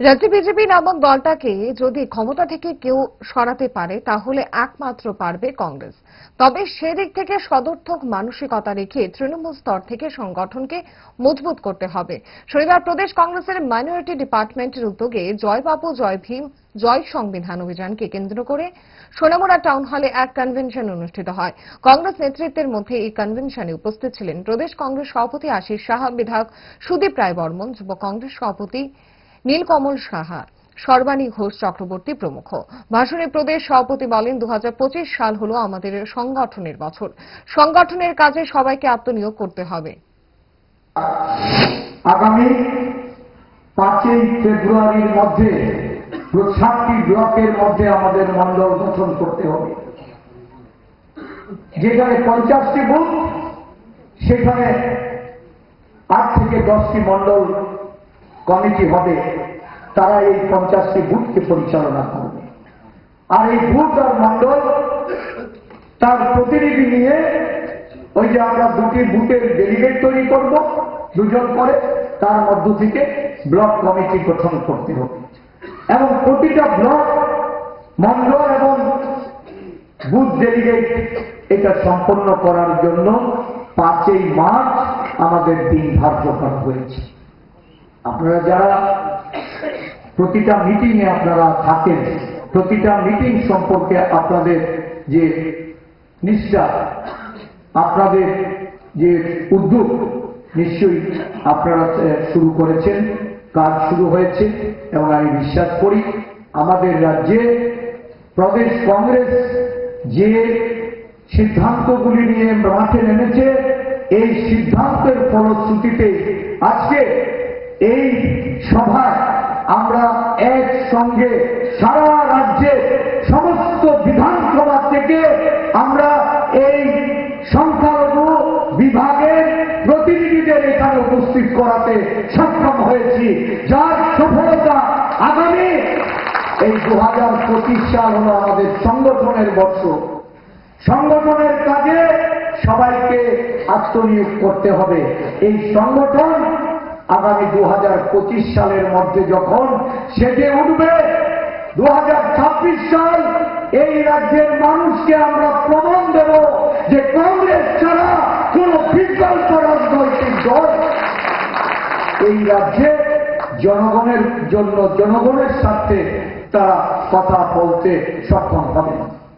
রাজ্যে বিজেপি নামক দলটাকে যদি ক্ষমতা থেকে কেউ সরাতে পারে, তাহলে একমাত্র পারবে কংগ্রেস। তবে সেদিক থেকে সদর্থক মানসিকতা রেখে তৃণমূল স্তর থেকে সংগঠনকে মজবুত করতে হবে। শনিবার প্রদেশ কংগ্রেসের মাইনরিটি ডিপার্টমেন্টের উদ্যোগে জয় বাবু জয় ভীম, জয় সংবিধান অভিযানকে কেন্দ্র করে সোনামুড়া টাউন হলে এক কনভেনশন অনুষ্ঠিত হয়। কংগ্রেস নেতৃত্বের মধ্যে এই কনভেনশনে উপস্থিত ছিলেন প্রদেশ কংগ্রেস সভাপতি আশিস সাহা, বিধায়ক সুদীপ রায় বর্মন, যুব কংগ্রেস সভাপতি নীলকমল সাহা, সর্বাণী ঘোষ চক্রবর্তী প্রমুখ। ভাষণে প্রদেশ সভাপতি বলেন দু হাজার পঁচিশ সাল হলো আমাদের সংগঠনের বছর। সংগঠনের কাজে সবাইকে আত্মনিয়োগ করতে হবে। আগামী পাঁচই ফেব্রুয়ারির মধ্যে সাতটি ব্লকের মধ্যে আমাদের মন্ডল গঠন করতে হবে। যেখানে পঞ্চাশটি বুথ, সেখানে আট থেকে দশটি মন্ডল কমিটি হবে, তারা এই পঞ্চাশটি বুথকে পরিচালনা করবে। আর এই বুথ আর মন্ডল তার প্রতিনিধি নিয়ে ওই যে আমরা দুটি বুথের ডেলিগেট তৈরি করব, দুজন করে, তার মধ্য থেকে ব্লক কমিটি গঠন করতে হবে। এবং প্রতিটা ব্লক মন্ডল এবং বুথ ডেলিগেট এটা সম্পন্ন করার জন্য পাঁচই মার্চ আমাদের দিন ধার্য করা হয়েছে। আপনারা যারা প্রতিটা মিটিংয়ে আপনারা থাকেন, প্রতিটা মিটিং সম্পর্কে আপনাদের যে নিষ্ঠা, আপনাদের যে উদ্যোগ, নিশ্চয়ই আপনারা শুরু করেছেন, কাজ শুরু হয়েছে, এবং আমি বিশ্বাস করি আমাদের রাজ্যে প্রদেশ কংগ্রেস যে সিদ্ধান্তগুলি নিয়ে মাঠে নেমেছে, এই সিদ্ধান্তের ফলশ্রুতিতে আজকে এই সভায় আমরা একসঙ্গে সারা রাজ্যে সমস্ত বিধানসভা থেকে আমরা এই সংখ্যালঘু বিভাগের প্রতিনিধিদের এখানে উপস্থিত করাতে সক্ষম হয়েছি। যার সফলতা আগামী এই দু হাজার পঁচিশ সাল হল আমাদের সংগঠনের বর্ষ সংগঠনের কাজে সবাইকে আত্মনিয়োগ করতে হবে। এই সংগঠন আগামী দু হাজার পঁচিশ সালের মধ্যে যখন সেজে উঠবে দু হাজার ছাব্বিশ সাল এই রাজ্যের মানুষকে আমরা প্রমাণ দেব যে কংগ্রেস ছাড়া কোন বিকল্প রাজনৈতিক দল এই রাজ্যে জনগণের জন্য, জনগণের স্বার্থে তারা কথা বলতে সক্ষম হবে।